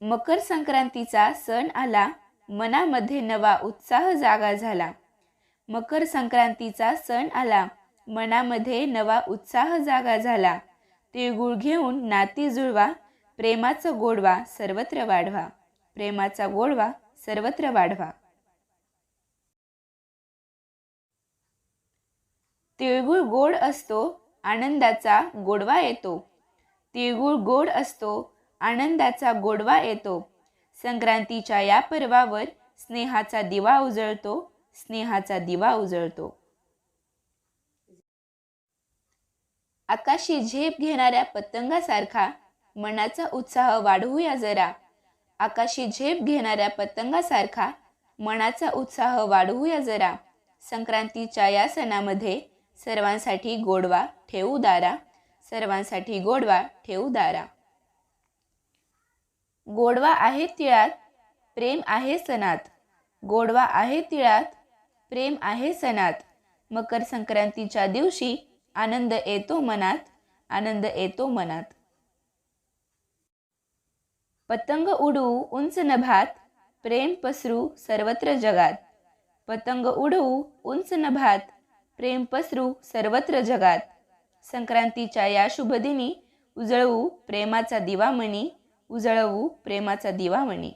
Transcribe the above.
मकर संक्रांतीचा सण आला मनामध्ये नवा उत्साह जागा झाला. मकर संक्रांतीचा सण आला मनामध्ये नवा उत्साह जागा झाला. तिळगुळ घेऊन नाती जुळवा प्रेमाचा गोडवा सर्वत्र वाढवा. प्रेमाचा गोडवा सर्वत्र वाढवा. तिळगुळ गोड असतो आनंदाचा गोडवा येतो. तिळगुळ गोड असतो आनंदाचा गोडवा येतो. संक्रांतीच्या या पर्वावर स्नेहाचा दिवा उजळतो स्नेहाचा दिवा उजळतो. आकाशी झेप घेणाऱ्या पतंगासारखा मनाचा उत्साह वाढवूया जरा. आकाशी झेप घेणाऱ्या पतंगासारखा मनाचा उत्साह वाढवूया जरा. संक्रांतीच्या या सणामध्ये सर्वांसाठी गोडवा ठेवू दारा. सर्वांसाठी गोडवा ठेवू दारा. गोडवा आहे तिळात प्रेम आहे सणात. गोडवा आहे तिळात प्रेम आहे सणात. मकर संक्रांतीच्या दिवशी आनंद येतो मनात आनंद येतो मनात. पतंग उडू उंच नभात प्रेम पसरू सर्वत्र जगात. पतंग उडवू उंच नभात प्रेम पसरू सर्वत्र जगात. संक्रांतीच्या या शुभदिनी उजळवू प्रेमाचा दिवामणी उजळवू प्रेमाचा दिवा म्हणे.